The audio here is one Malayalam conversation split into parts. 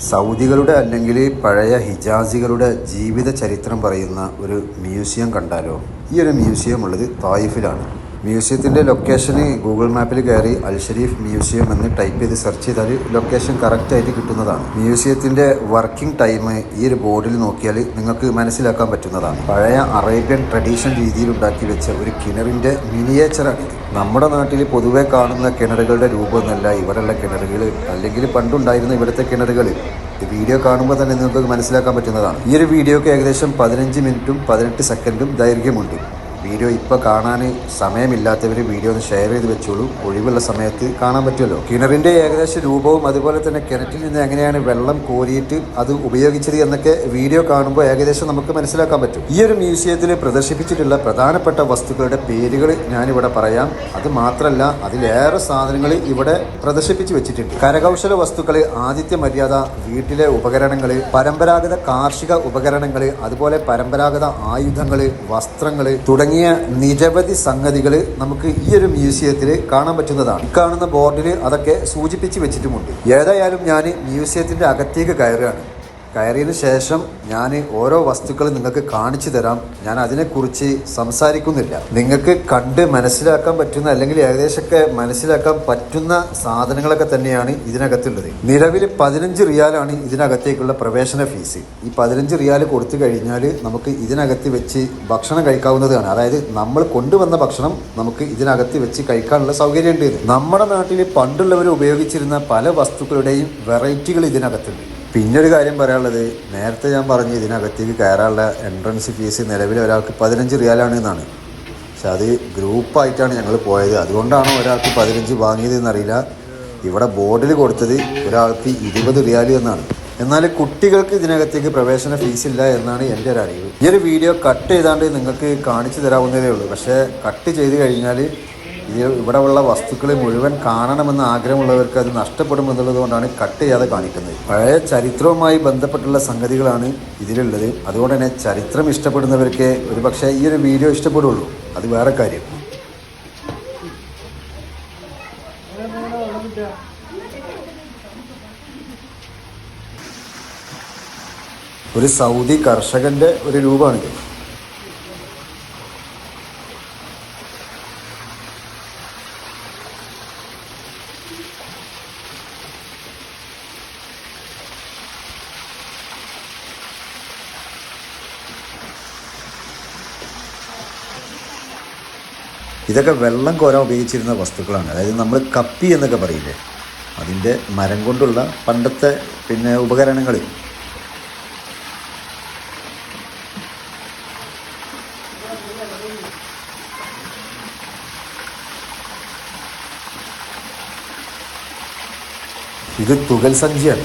സൗദികളുടെ അല്ലെങ്കിൽ പഴയ ഹിജാസികളുടെ ജീവിത ചരിത്രം പറയുന്ന ഒരു മ്യൂസിയം കണ്ടാലോ? ഈ ഒരു മ്യൂസിയം ഉള്ളത് തായിഫിലാണ്. മ്യൂസിയത്തിന്റെ ലൊക്കേഷന് ഗൂഗിൾ മാപ്പിൽ കയറി അൽ ഷരീഫ് മ്യൂസിയം എന്ന് ടൈപ്പ് ചെയ്ത് സെർച്ച് ചെയ്താൽ ലൊക്കേഷൻ കറക്റ്റായിട്ട് കിട്ടുന്നതാണ്. മ്യൂസിയത്തിന്റെ വർക്കിംഗ് ടൈം ഈ ഒരു ബോർഡിൽ നോക്കിയാൽ നിങ്ങൾക്ക് മനസ്സിലാക്കാൻ പറ്റുന്നതാണ്. പഴയ അറേബ്യൻ ട്രഡീഷണൽ രീതിയിൽ ഉണ്ടാക്കി വെച്ച ഒരു കിണറിന്റെ മിനിയേച്ചറാണിത് നമ്മുടെ നാട്ടിൽ പൊതുവെ കാണുന്ന കിണറുകളുടെ രൂപമൊന്നുമല്ല. ഇവിടെയുള്ള കിണറുകൾ അല്ലെങ്കിൽ പണ്ടുണ്ടായിരുന്ന ഇവിടുത്തെ കിണറുകൾ. വീഡിയോ കാണുമ്പോൾ തന്നെ നിങ്ങൾക്ക് മനസ്സിലാക്കാൻ പറ്റുന്നതാണ്. ഈ ഒരു വീഡിയോക്ക് ഏകദേശം പതിനഞ്ച് മിനിറ്റും പതിനെട്ട് സെക്കൻഡും ദൈർഘ്യമുണ്ട്. വീഡിയോ ഇപ്പോൾ കാണാൻ സമയമില്ലാത്തവർ വീഡിയോ ഒന്ന് ഷെയർ ചെയ്ത് വെച്ചോളൂ. ഒഴിവുള്ള സമയത്ത് കാണാൻ പറ്റുമല്ലോ. കിണറിന്റെ ഏകദേശ രൂപവും അതുപോലെ തന്നെ കിണറ്റിൽ നിന്ന് എങ്ങനെയാണ് വെള്ളം കോരിയിട്ട് അത് ഉപയോഗിച്ചത് എന്നൊക്കെ വീഡിയോ കാണുമ്പോൾ ഏകദേശം നമുക്ക് മനസ്സിലാക്കാൻ പറ്റും. ഈ ഒരു മ്യൂസിയത്തിൽ പ്രദർശിപ്പിച്ചിട്ടുള്ള പ്രധാനപ്പെട്ട വസ്തുക്കളുടെ പേരുകൾ ഞാനിവിടെ പറയാം. അത് മാത്രമല്ല അതിലേറെ സാധനങ്ങൾ ഇവിടെ പ്രദർശിപ്പിച്ച് വെച്ചിട്ടുണ്ട്. കരകൗശല വസ്തുക്കൾ ആദിത്യ മര്യാദ വീട്ടിലെ ഉപകരണങ്ങൾ പരമ്പരാഗത കാർഷിക ഉപകരണങ്ങൾ അതുപോലെ പരമ്പരാഗത ആയുധങ്ങൾ വസ്ത്രങ്ങൾ തുടങ്ങിയ നിരവധി സംഗതികൾ നമുക്ക് ഈ ഒരു മ്യൂസിയത്തിൽ കാണാൻ പറ്റുന്നതാണ്. കാണുന്ന ബോർഡിൽ അതൊക്കെ സൂചിപ്പിച്ച് വെച്ചിട്ടുമുണ്ട്. ഏതായാലും ഞാൻ മ്യൂസിയത്തിന്റെ അകത്തേക്ക് കയറുകയാണ്. കയറിയതിന് ശേഷം ഞാൻ ഓരോ വസ്തുക്കൾ നിങ്ങൾക്ക് കാണിച്ചു തരാം. ഞാൻ അതിനെക്കുറിച്ച് സംസാരിക്കുന്നില്ല. നിങ്ങൾക്ക് കണ്ട് മനസ്സിലാക്കാൻ പറ്റുന്ന അല്ലെങ്കിൽ ഏകദേശമൊക്കെ മനസ്സിലാക്കാൻ പറ്റുന്ന സാധനങ്ങളൊക്കെ തന്നെയാണ് ഇതിനകത്തുള്ളത്. നിലവിൽ പതിനഞ്ച് റിയാലാണ് ഇതിനകത്തേക്കുള്ള പ്രവേശന ഫീസ്. ഈ പതിനഞ്ച് റിയാൽ കൊടുത്തു കഴിഞ്ഞാൽ നമുക്ക് ഇതിനകത്ത് വെച്ച് ഭക്ഷണം കഴിക്കാവുന്നതാണ്. അതായത് നമ്മൾ കൊണ്ടുവന്ന ഭക്ഷണം നമുക്ക് ഇതിനകത്ത് വെച്ച് കഴിക്കാനുള്ള സൗകര്യമുണ്ട്. നമ്മുടെ നാട്ടിൽ പണ്ടുള്ളവർ ഉപയോഗിച്ചിരുന്ന പല വസ്തുക്കളുടെയും വെറൈറ്റികൾ ഇതിനകത്തുണ്ട്. പിന്നെ ഒരു കാര്യം പറയാനുള്ളത്. നേരത്തെ ഞാൻ പറഞ്ഞു ഇതിനകത്തേക്ക് കയറാനുള്ള എൻട്രൻസ് ഫീസ് നിലവിൽ ഒരാൾക്ക് പതിനഞ്ച് റിയാലാണ് എന്നാണ്. പക്ഷെ അത് ഗ്രൂപ്പായിട്ടാണ് ഞങ്ങൾ പോയത്. അതുകൊണ്ടാണോ ഒരാൾക്ക് പതിനഞ്ച് വാങ്ങിയത് എന്നറിയില്ല. ഇവിടെ ബോർഡിൽ കൊടുത്തത് ഒരാൾക്ക് ഇരുപത് റിയാൽ എന്നാണ്. എന്നാൽ കുട്ടികൾക്ക് ഇതിനകത്തേക്ക് പ്രവേശന ഫീസ് ഇല്ല എന്നാണ് എന്റെ ഒരു അറിവ്. ഈ ഒരു വീഡിയോ കട്ട് ചെയ്താണ്ട് നിങ്ങൾക്ക് കാണിച്ചു തരാവുന്നതേ ഉള്ളൂ. പക്ഷേ കട്ട് ചെയ്ത് കഴിഞ്ഞാൽ ഇത് ഇവിടെ ഉള്ള വസ്തുക്കൾ മുഴുവൻ കാണണമെന്ന് ആഗ്രഹമുള്ളവർക്ക് അത് നഷ്ടപ്പെടും എന്നുള്ളത് കൊണ്ടാണ് കട്ട് ചെയ്യാതെ കാണിക്കുന്നത്. പഴയ ചരിത്രവുമായി ബന്ധപ്പെട്ടുള്ള സംഗതികളാണ് ഇതിലുള്ളത്. അതുകൊണ്ട് തന്നെ ചരിത്രം ഇഷ്ടപ്പെടുന്നവർക്ക് ഒരു പക്ഷേ ഈ ഒരു വീഡിയോ ഇഷ്ടപ്പെടുള്ളൂ. അത് വേറെ കാര്യം. ഒരു സൗദി കർഷകന്റെ ഒരു രൂപമാണിത്. ഇതൊക്കെ വെള്ളം കോരാൻ ഉപയോഗിച്ചിരുന്ന വസ്തുക്കളാണ്. അതായത് നമ്മൾ കപ്പി എന്നൊക്കെ പറയില്ലേ? അതിന്റെ മരം കൊണ്ടുള്ള പണ്ടത്തെ പിന്നെ ഉപകരണങ്ങൾ ഇത് തുകൽ സഞ്ചിയാണ്.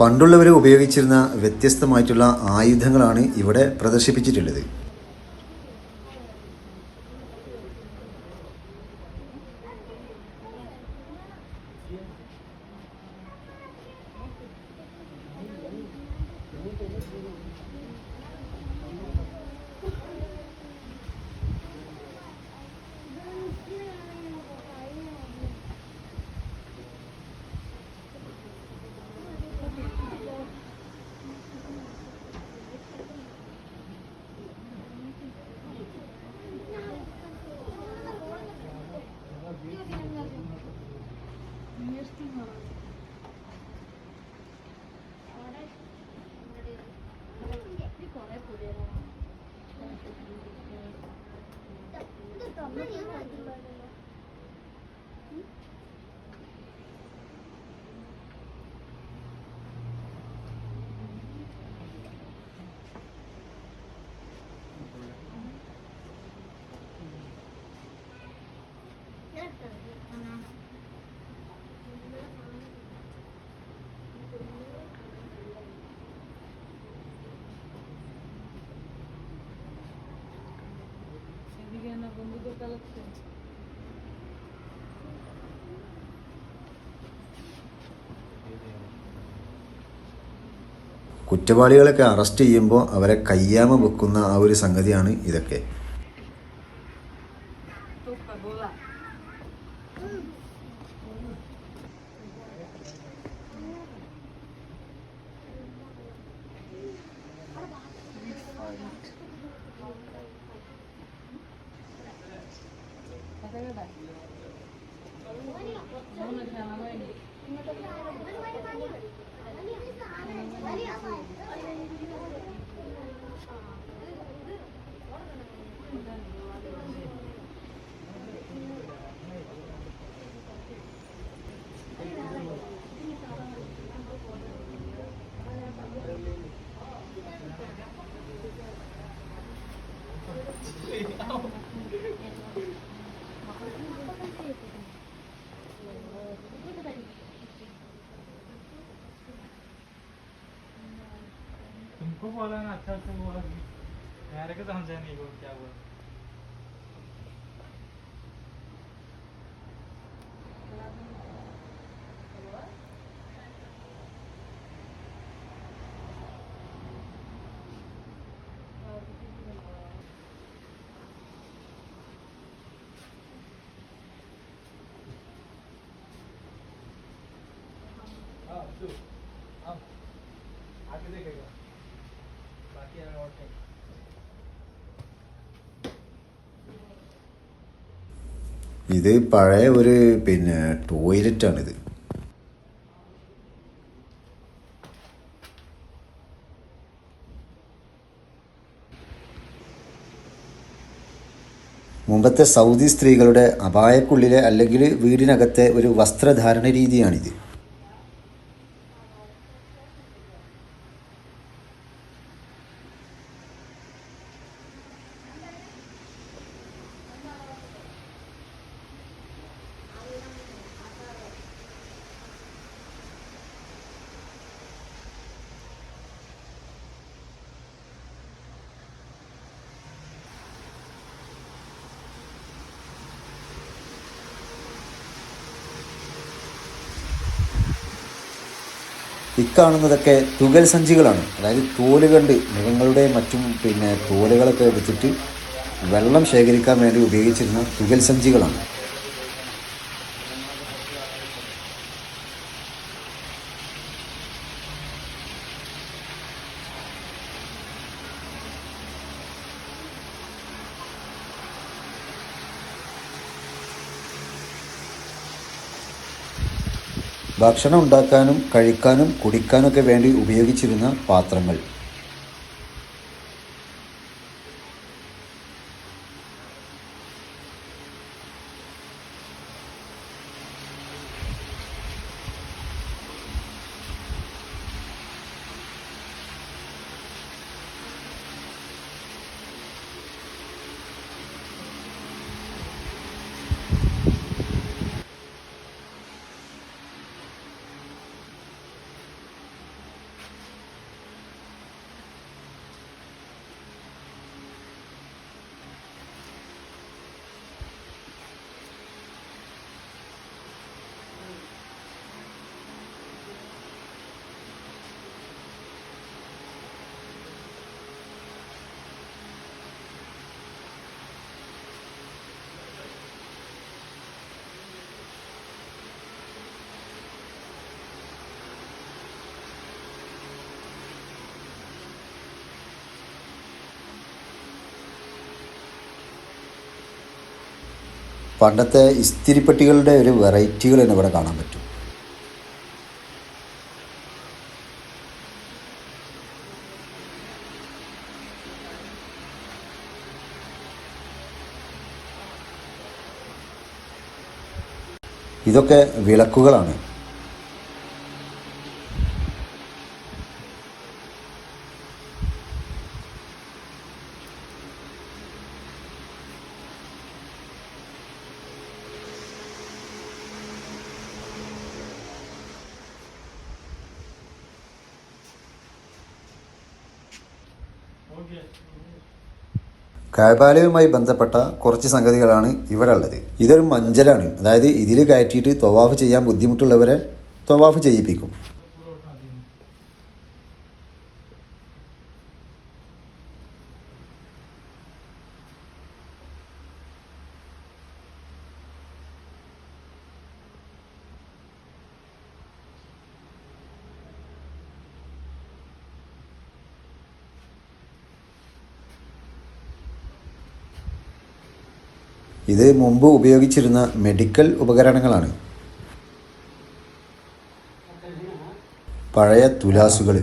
പണ്ടുള്ളവർ ഉപയോഗിച്ചിരുന്ന വ്യത്യസ്തമായിട്ടുള്ള ആയുധങ്ങളാണ് ഇവിടെ പ്രദർശിപ്പിച്ചിട്ടുള്ളത്. കുറ്റവാളികളൊക്കെ അറസ്റ്റ് ചെയ്യുമ്പോൾ അവരെ കയ്യാമ വെക്കുന്ന ആ ഒരു സംഗതിയാണ് ഇതൊക്കെ. खूप बोला ना अच्छा अच्छा बोला यार के तो हम जाने को क्या बोल आप आगे देखेगा ഓട്ടെ ഇത് പഴയ ഒരു പിന്നെ ടോയ്ലറ്റാണിത്. മുമ്പത്തെ സൗദി സ്ത്രീകളുടെ അപായക്കുള്ളിലെ അല്ലെങ്കിൽ വീടിനകത്തെ ഒരു വസ്ത്രധാരണ രീതിയാണിത് ഇക്കാണുന്നതൊക്കെ തുകൽ സഞ്ചികളാണ്. അതായത് തോൽ കണ്ട് മൃഗങ്ങളുടെ മറ്റും പിന്നെ തോലുകളൊക്കെ എടുത്തിട്ട് വെള്ളം ശേഖരിക്കാൻ വേണ്ടി ഉപയോഗിച്ചിരുന്ന തുകൽ സഞ്ചികളാണ്. ഭക്ഷണം ഉണ്ടാക്കാനും കഴിക്കാനും കുടിക്കാനൊക്കെ വേണ്ടി ഉപയോഗിച്ചിരുന്ന പാത്രങ്ങൾ. പണ്ടത്തെ ഇസ്തിരിപ്പെട്ടികളുടെ ഒരു വെറൈറ്റികൾ തന്നെ ഇവിടെ കാണാൻ പറ്റും. ഇതൊക്കെ വിളക്കുകളാണ്. കാബാലയുമായി ബന്ധപ്പെട്ട കുറച്ച് സംഗതികളാണ് ഇവരുള്ളത്. ഇതൊരു മഞ്ചലാണ്. അതായത് ഇതിൽ കയറ്റിയിട്ട് തൊവാഫ് ചെയ്യാൻ ബുദ്ധിമുട്ടുള്ളവരെ തൊവാഫ് ചെയ്യിപ്പിക്കും. ഇത് മുമ്പ് ഉപയോഗിച്ചിരുന്ന മെഡിക്കൽ ഉപകരണങ്ങളാണ്. പഴയ തുലാസുകൾ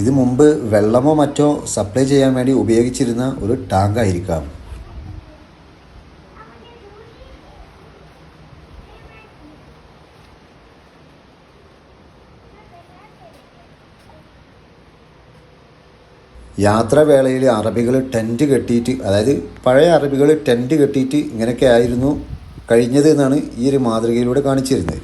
ഇത് മുമ്പ് വെള്ളമോ മറ്റോ സപ്ലൈ ചെയ്യാൻ വേണ്ടി ഉപയോഗിച്ചിരുന്ന ഒരു ടാങ്ക് ആയിരിക്കാം. യാത്രാവേളയിൽ അറബികൾ ടെന്റ് കെട്ടിയിട്ട് അതായത് പഴയ അറബികൾ ടെന്റ് കെട്ടിയിട്ട് ഇങ്ങനെയൊക്കെ ആയിരുന്നു കഴിഞ്ഞത് എന്നാണ് ഈ ഒരു മാതൃകയിലൂടെ കാണിച്ചിരുന്നത്.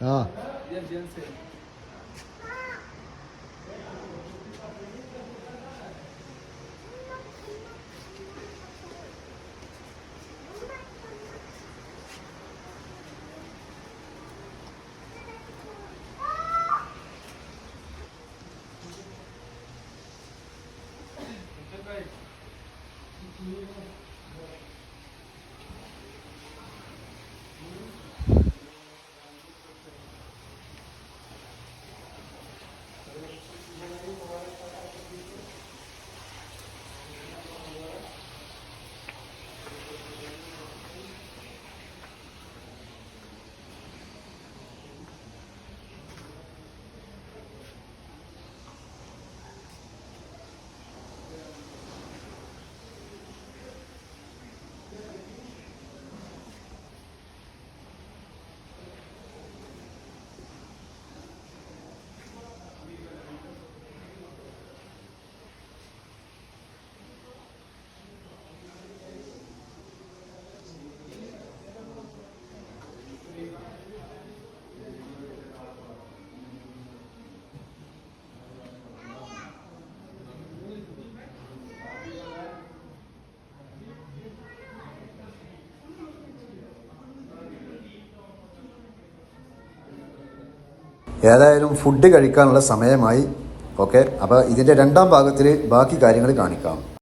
Ha. Diğer ഏതായാലും ഫുഡ് കഴിക്കാനുള്ള സമയമായി. ഓക്കെ അപ്പോൾ ഇതിന്റെ രണ്ടാം ഭാഗത്തിൽ ബാക്കി കാര്യങ്ങൾ കാണിക്കാം.